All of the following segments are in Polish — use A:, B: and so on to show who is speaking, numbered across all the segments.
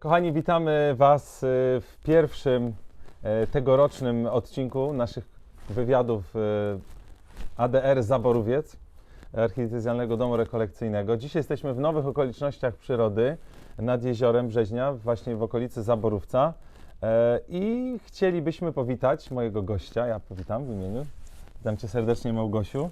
A: Kochani, witamy Was y, w pierwszym e, tegorocznym odcinku naszych wywiadów y, ADR Zaborowiec, Archidiecezjalnego Domu Rekolekcyjnego. Dzisiaj jesteśmy w nowych okolicznościach przyrody nad jeziorem Brzeźnia, właśnie w okolicy Zaborówca. E, I chcielibyśmy powitać mojego gościa, ja powitam w imieniu. Witam Cię serdecznie Małgosiu.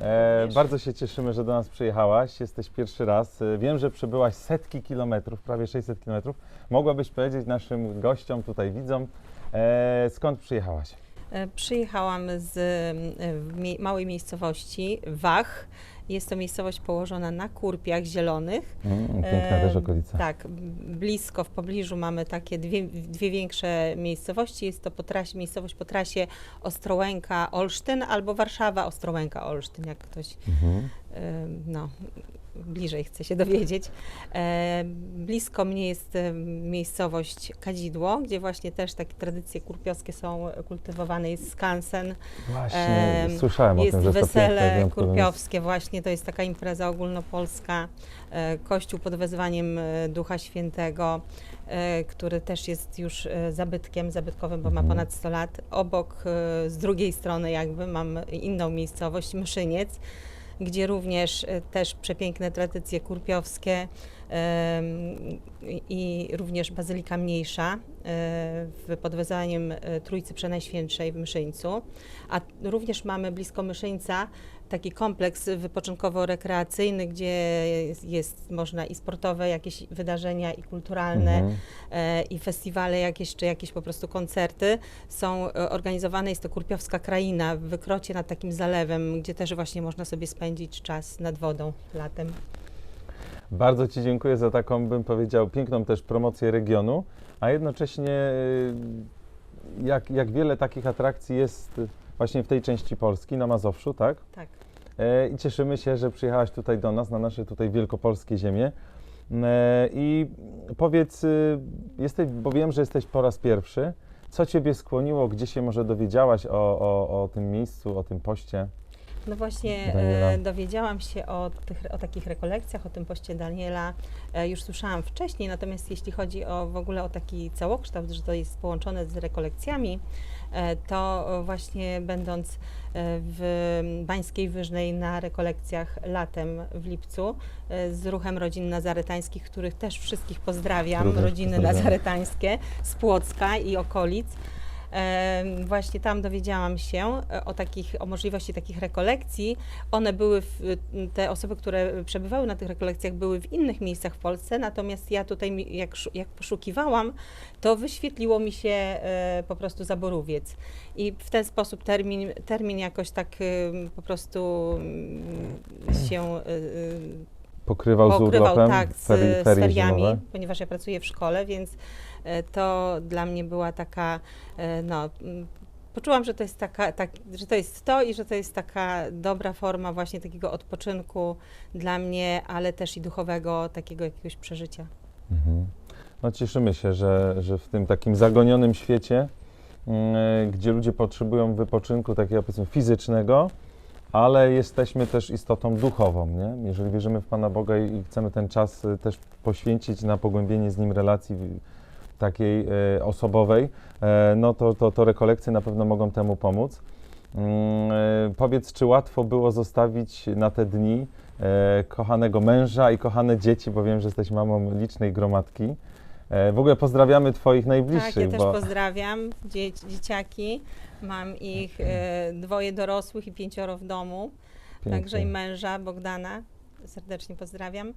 A: E, bardzo się cieszymy, że do nas przyjechałaś. Jesteś pierwszy raz. E, Wiem, że przebyłaś setki kilometrów, prawie 600 kilometrów. Mogłabyś powiedzieć naszym gościom, tutaj widzom, e, skąd przyjechałaś?
B: E, Przyjechałam z e, w mie- małej miejscowości Wach. Jest to miejscowość położona na Kurpiach Zielonych.
A: piękna
B: E,
A: też okolica.
B: Tak, blisko, w pobliżu mamy takie dwie, dwie większe miejscowości. Jest to po trasie, miejscowość po trasie Ostrołęka-Olsztyn albo Warszawa-Ostrołęka-Olsztyn, jak ktoś
A: Mhm.
B: e, no, bliżej chce się dowiedzieć. E, blisko mnie jest e, miejscowość Kadzidło, gdzie właśnie też takie tradycje kurpiowskie są kultywowane. Jest skansen,
A: Właśnie,
B: Em,
A: słyszałem o
B: jest
A: tym, że piękne,
B: wesele kurpiowskie właśnie, to jest taka impreza ogólnopolska, e, kościół pod wezwaniem e, Ducha Świętego, e, który też jest już e, zabytkiem, zabytkowym, bo ma
A: Mhm.
B: ponad 100 lat. Obok, e, z drugiej strony jakby mam inną miejscowość, Myszyniec, gdzie również e, też przepiękne tradycje kurpiowskie i również Bazylika Mniejsza e, w pod wezwaniem e, Trójcy Przenajświętszej w Myszyńcu. A również mamy blisko Myszyńca taki kompleks wypoczynkowo-rekreacyjny, gdzie jest, jest można i sportowe jakieś wydarzenia, i kulturalne,
A: Mhm.
B: e, i festiwale jakieś, czy jakieś po prostu koncerty są organizowane. Jest to Kurpiowska Kraina w wykrocie nad takim zalewem, gdzie też właśnie można sobie spędzić czas nad wodą latem.
A: Bardzo Ci dziękuję za taką, bym powiedział, piękną też promocję regionu, a jednocześnie y, jak, jak wiele takich atrakcji jest właśnie w tej części Polski, na Mazowszu, tak?
B: Tak.
A: E, I cieszymy się, że przyjechałaś tutaj do nas, na nasze tutaj wielkopolskie ziemie. E, I powiedz, y, jesteś, bo wiem, że jesteś po raz pierwszy. Co Ciebie skłoniło, gdzie się może dowiedziałaś o, o, o tym miejscu, o tym poście?
B: No właśnie e, dowiedziałam się o, tych, o takich rekolekcjach, o tym poście Daniela. E, już słyszałam wcześniej, natomiast jeśli chodzi o w ogóle o taki całokształt, że to jest połączone z rekolekcjami, e, to właśnie będąc e, w Bańskiej Wyżnej na rekolekcjach latem w lipcu e, z ruchem rodzin nazaretańskich, których też wszystkich pozdrawiam,
A: Również
B: rodziny
A: pozdrawiamy.
B: nazaretańskie z Płocka i okolic. Właśnie tam dowiedziałam się e, o, takich, o możliwości takich rekolekcji. One były, w, te osoby, które przebywały na tych rekolekcjach, były w innych miejscach w Polsce, natomiast ja tutaj, jak, jak poszukiwałam, to wyświetliło mi się e, po prostu Zaborówiec. I w ten sposób termin, termin jakoś tak po prostu mm, się e,
A: Pokrywał, z
B: pokrywał
A: urlopem
B: tak z,
A: ferie-
B: z feriami,
A: zimowe?
B: ponieważ ja pracuję w szkole, więc e, to dla mnie była taka, e, no, mm, poczułam, że to jest taka, tak, że to jest to i że to jest taka dobra forma właśnie takiego odpoczynku dla mnie, ale też i duchowego takiego jakiegoś przeżycia.
A: Mhm. No cieszymy się, że, że w tym takim zagonionym świecie, mm, gdzie ludzie potrzebują wypoczynku takiego powiedzmy fizycznego, ale jesteśmy też istotą duchową, nie? Jeżeli wierzymy w Pana Boga i, chcemy ten czas y, też poświęcić na pogłębienie z Nim relacji takiej e, osobowej, e, no to, to, to rekolekcje na pewno mogą temu pomóc. Mm, e, powiedz, czy łatwo było zostawić na te dni e, kochanego męża i kochane dzieci, bo wiem, że jesteś mamą licznej gromadki. E, w ogóle pozdrawiamy Twoich
B: Tak,
A: najbliższych,
B: ja też
A: bo
B: pozdrawiam dzie dzieciaki. Mam ich e, dwoje dorosłych i pięcioro w domu. Także i
A: pięknie.
B: męża Bogdana serdecznie pozdrawiam.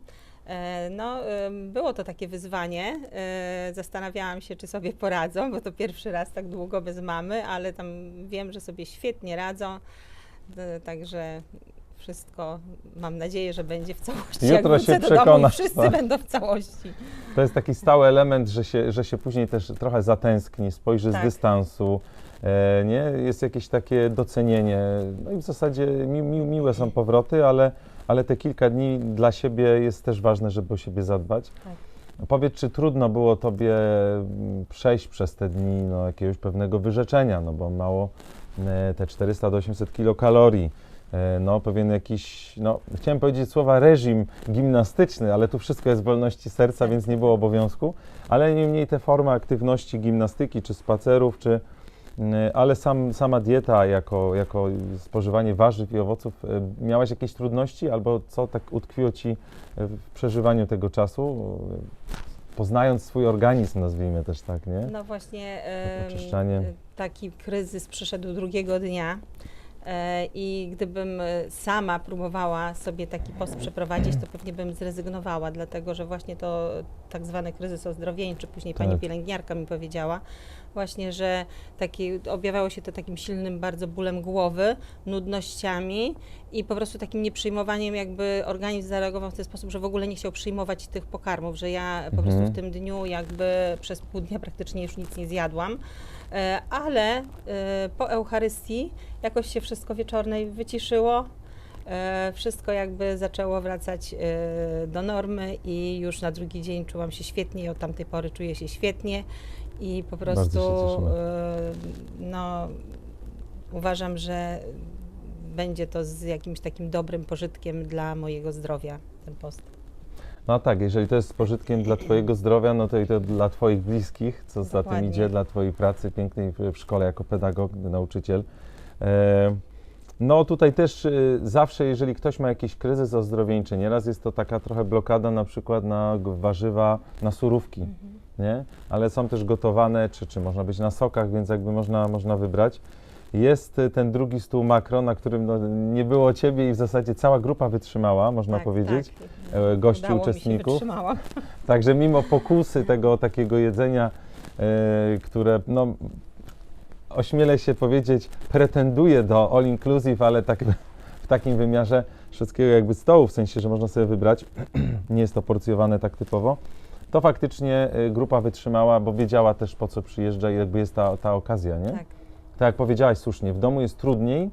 B: E, No, em, było to takie wyzwanie. E, Zastanawiałam się, czy sobie poradzą, bo to pierwszy raz tak długo bez mamy, ale tam wiem, że sobie świetnie radzą. E, Także wszystko mam nadzieję, że będzie w całości. Jak
A: Jutro
B: wrócę
A: się
B: do domu
A: przekonasz,
B: wszyscy
A: tak.
B: będą w całości.
A: To jest taki stały element, że się, że się później też trochę zatęskni, spojrzy z
B: Tak.
A: dystansu, e, nie? Jest jakieś takie docenienie. No i w zasadzie mi, mi, miłe są powroty, ale, ale te kilka dni dla siebie jest też ważne, żeby o siebie zadbać.
B: Tak.
A: Powiedz, czy trudno było Tobie mm, przejść przez te dni no, jakiegoś pewnego wyrzeczenia, no bo mało e, te 400 do 800 kilokalorii, no, pewien jakiś, no, chciałem powiedzieć słowa reżim gimnastyczny, ale tu wszystko jest w wolności serca, więc nie było obowiązku, ale niemniej te formy aktywności gimnastyki, czy spacerów, czy, mm, ale sam, sama dieta jako, jako spożywanie warzyw i owoców, e, miałaś jakieś trudności albo co tak utkwiło Ci e, w przeżywaniu tego czasu, e, poznając swój organizm, nazwijmy też tak, nie?
B: No właśnie
A: Oczyszczanie.
B: taki kryzys przyszedł drugiego dnia e, i gdybym e, sama próbowała sobie taki post przeprowadzić, to pewnie bym zrezygnowała, dlatego że właśnie to tak zwany kryzys ozdrowieńczy, później pani
A: Tak.
B: pielęgniarka mi powiedziała, właśnie, że taki, objawiało się to takim silnym bardzo bólem głowy, nudnościami i po prostu takim nieprzyjmowaniem, jakby organizm zareagował w ten sposób, że w ogóle nie chciał przyjmować tych pokarmów, że ja po prostu
A: Mhm.
B: w tym dniu jakby przez pół dnia praktycznie już nic nie zjadłam. E, Ale e, po Eucharystii jakoś się wszystko wieczornej wyciszyło. E, Wszystko jakby zaczęło wracać do normy i już na drugi dzień czułam się świetnie i od tamtej pory czuję się świetnie i po prostu e, no, uważam, że będzie to z jakimś takim dobrym pożytkiem dla mojego zdrowia ten post.
A: No tak, jeżeli to jest pożytkiem dla Twojego zdrowia, no to i to dla Twoich bliskich, co za tym
B: Dokładnie.
A: idzie, dla Twojej pracy pięknej w, szkole jako pedagog, nauczyciel. E, no tutaj też y, zawsze, jeżeli ktoś ma jakiś kryzys ozdrowieńczy, nieraz jest to taka trochę blokada na przykład na warzywa, na surówki, nie? Ale są też gotowane, czy, czy można być na sokach, więc jakby można, można wybrać. Jest y, ten drugi stół makro, na którym no, nie było Ciebie i w zasadzie cała grupa wytrzymała, można
B: Tak,
A: powiedzieć
B: tak.
A: e, gości,
B: Udało mi się,
A: uczestników. Także mimo pokusy tego takiego jedzenia, e, które no, ośmielę się powiedzieć, pretenduje do all inclusive, ale tak, w takim wymiarze wszystkiego jakby stołu, w sensie, że można sobie wybrać, nie jest to porcjowane tak typowo, to faktycznie e, grupa wytrzymała, bo wiedziała też po co przyjeżdża i jakby jest ta, ta okazja, nie?
B: Tak.
A: Tak jak powiedziałaś słusznie, w domu jest trudniej,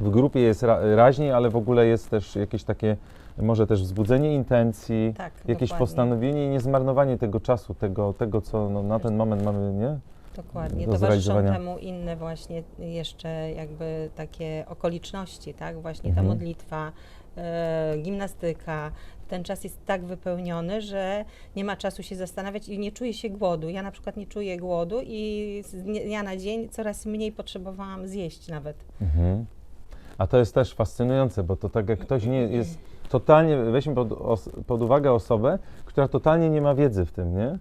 A: w grupie jest ra, raźniej, ale w ogóle jest też jakieś takie, może też wzbudzenie intencji,
B: Tak,
A: jakieś
B: dokładnie.
A: postanowienie i nie tego czasu, tego, tego co no, na ten moment mamy, nie?
B: Dokładnie.
A: do
B: Towarzyszą temu inne właśnie jeszcze jakby takie okoliczności, tak? Właśnie ta
A: Mhm.
B: modlitwa, e, gimnastyka. Ten czas jest tak wypełniony, że nie ma czasu się zastanawiać i nie czuje się głodu. Ja na przykład nie czuję głodu i z dnia na dzień coraz mniej potrzebowałam zjeść nawet.
A: Mhm. A to jest też fascynujące, bo to tak jak ktoś nie jest totalnie, weźmy pod, os, pod uwagę osobę, która totalnie nie ma wiedzy w tym, nie?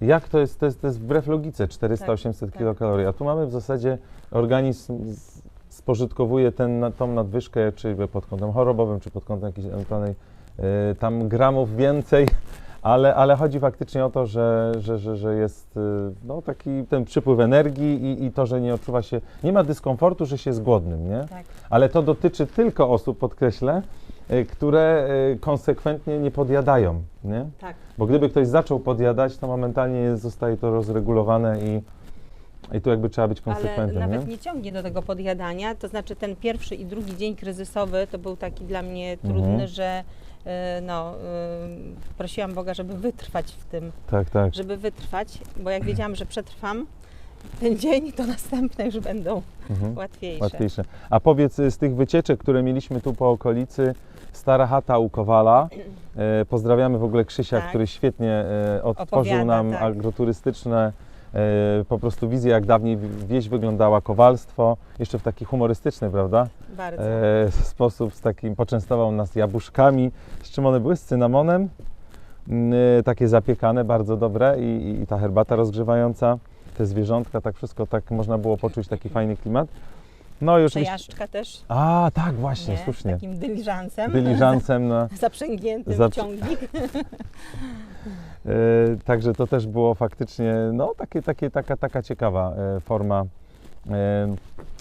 A: Jak to jest, to jest, to jest wbrew logice 400-800
B: tak.
A: kilokalorii, a tu mamy w zasadzie organizm z, spożytkowuje ten, tą nadwyżkę, czy pod kątem chorobowym, czy pod kątem jakiejś ewentualnej tam gramów więcej, ale, ale chodzi faktycznie o to, że, że, że, że jest y, no, taki ten przypływ energii i, i to, że nie odczuwa się, nie ma dyskomfortu, że się jest głodnym, nie?
B: Tak.
A: Ale to dotyczy tylko osób, podkreślę, y, które y, konsekwentnie nie podjadają, nie?
B: Tak.
A: Bo gdyby ktoś zaczął podjadać, to momentalnie zostaje to rozregulowane i, i tu jakby trzeba być
B: Ale
A: konsekwentem,
B: nawet
A: nie?
B: nie ciągnie do tego podjadania, to znaczy ten pierwszy i drugi dzień kryzysowy to był taki dla mnie trudny,
A: Mhm.
B: że no, e, prosiłam Boga, żeby wytrwać w tym,
A: Tak, tak.
B: żeby wytrwać, bo jak wiedziałam, że przetrwam ten dzień, to następne już będą
A: Mhm.
B: łatwiejsze.
A: Łatwiejsze. A powiedz y, z tych wycieczek, które mieliśmy tu po okolicy, Stara chata u Kowala. E, pozdrawiamy w ogóle Krzysia,
B: Tak.
A: który świetnie e, odtworzył
B: Opowiada,
A: nam
B: tak.
A: agroturystyczne e, po prostu wizję, jak dawniej wi- wieś wyglądała, kowalstwo, jeszcze w taki humorystyczny, prawda?
B: Bardzo.
A: E, sposób, z takim, poczęstował nas jabłuszkami, z czym one były? Z cynamonem, Mm, e, takie zapiekane, bardzo dobre i, i ta herbata rozgrzewająca, te zwierzątka, tak wszystko, tak można było poczuć taki fajny klimat. No oczywiście...
B: Przejażdżka też,
A: A, tak, właśnie,
B: nie?
A: słusznie.
B: takim dyliżansem,
A: Dyliżansem na...
B: zaprzęgniętym
A: Zap-
B: ciągnik.
A: E, także to też było faktycznie, no, takie, takie, taka, taka ciekawa e, forma, e,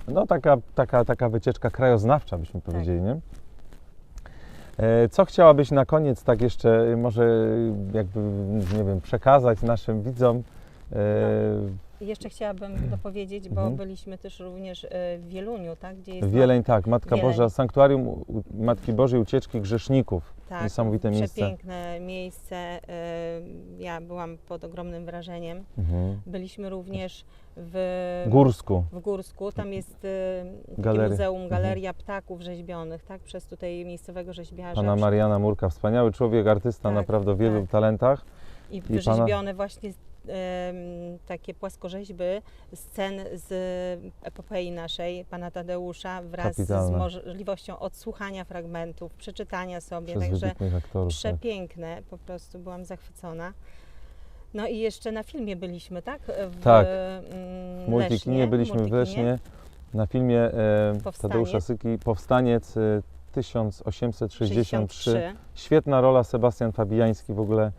A: no, taka, taka, taka wycieczka krajoznawcza, byśmy powiedzieli, nie? Co chciałabyś na koniec tak jeszcze może jakby, nie wiem, przekazać naszym widzom, E,
B: Jeszcze chciałabym dopowiedzieć, bo
A: Mhm.
B: byliśmy też również e, w Wieluniu, tak? Gdzie jest
A: Wieleń, tak, Matka
B: Wieleń.
A: Boża, Sanktuarium u- Matki Bożej Ucieczki Grzeszników.
B: tak,
A: Niesamowite miejsce.
B: Przepiękne miejsce. e, Ja byłam pod ogromnym wrażeniem.
A: Mhm.
B: Byliśmy również w
A: Górsku.
B: w Górsku. Tam jest e, takie
A: Galeria.
B: muzeum,
A: Mhm.
B: galeria ptaków rzeźbionych, tak? Przez tutaj miejscowego rzeźbiarza.
A: Pana Mariana Murka, wspaniały człowiek, artysta
B: Tak,
A: naprawdę o wielu
B: tak.
A: talentach.
B: I
A: pana-
B: wyrzeźbione właśnie takie płaskorzeźby scen z epopei naszej, pana Tadeusza, wraz
A: Kapitalne.
B: z możliwością odsłuchania fragmentów, przeczytania sobie.
A: Przez
B: Także
A: aktorów. Tak.
B: przepiękne, po prostu byłam zachwycona. No i jeszcze na filmie byliśmy, tak? W,
A: Tak.
B: mm,
A: W Multikinie
B: Lesznie,
A: byliśmy w. Lesznie na filmie e,
B: Powstaniec.
A: Tadeusza Syki Powstaniec e, 1863.
B: 63.
A: Świetna rola, Sebastian Fabijański w ogóle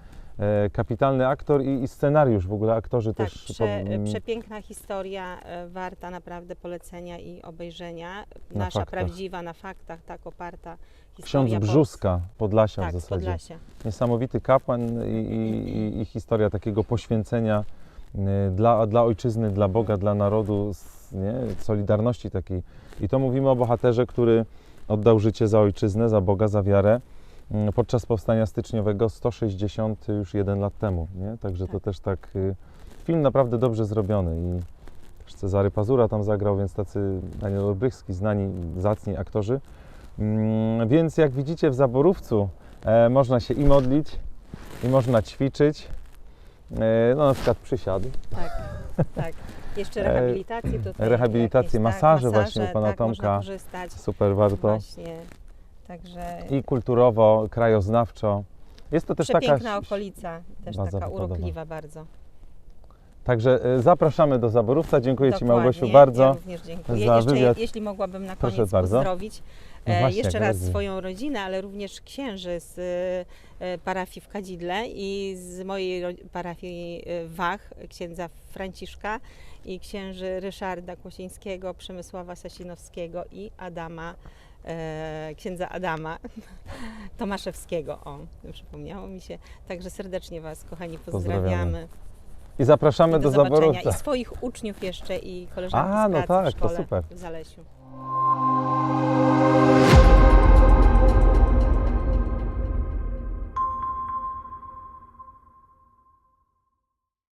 A: kapitalny aktor i, i scenariusz w ogóle, aktorzy
B: Tak,
A: też.
B: prze,
A: mm,
B: przepiękna historia, e, warta naprawdę polecenia i obejrzenia.
A: Na
B: Nasza
A: faktach.
B: prawdziwa, na faktach, tak oparta
A: Ksiądz Brzuska, Podlasia w
B: Tak, z
A: zasadzie.
B: Podlasia.
A: Niesamowity kapłan i, i, i, historia takiego poświęcenia dla, dla ojczyzny, dla Boga, dla narodu, nie? solidarności takiej. I to mówimy o bohaterze, który oddał życie za ojczyznę, za Boga, za wiarę podczas powstania styczniowego 160 już jeden lat temu. Nie? Także to
B: Tak.
A: też tak y, film naprawdę dobrze zrobiony i też Cezary Pazura tam zagrał, więc tacy Daniel Olbrychski, znani, zacni aktorzy. Mm, Więc jak widzicie w Zaborówcu e, można się i modlić, i można ćwiczyć, e, no na przykład przysiady,
B: Tak, tak. Jeszcze
A: E,
B: rehabilitacje tutaj.
A: rehabilitacje,
B: jakieś,
A: masaże
B: tak,
A: właśnie u pana
B: tak,
A: Tomka. Super warto,
B: Właśnie. Także
A: i kulturowo, krajoznawczo. Jest to też
B: przepiękna
A: taka...
B: okolica, też taka urokliwa bardzo.
A: Także e, zapraszamy do Zaborówca, dziękuję Ci
B: Dokładnie.
A: Małgosiu bardzo.
B: Ja również dziękuję.
A: za
B: Jeszcze,
A: wywiad.
B: jeśli mogłabym na
A: Proszę
B: koniec
A: bardzo.
B: pozdrowić
A: No
B: e,
A: właśnie,
B: jeszcze
A: jak
B: raz
A: najbardziej.
B: swoją rodzinę, ale również księży z e, e, parafii w Kadzidle i z mojej ro- parafii e, Wach, księdza Franciszka i księży Ryszarda Kłosińskiego, Przemysława Sasinowskiego i Adama, księdza Adama Tomaszewskiego. O, przypomniało mi się. Także serdecznie Was, kochani,
A: Pozdrawiamy.
B: pozdrawiamy.
A: I zapraszamy do,
B: do.
A: Zaborówca.
B: I swoich uczniów jeszcze i koleżanki
A: A,
B: z
A: no
B: pracy
A: tak,
B: w
A: to
B: szkole
A: super.
B: w Zalesiu.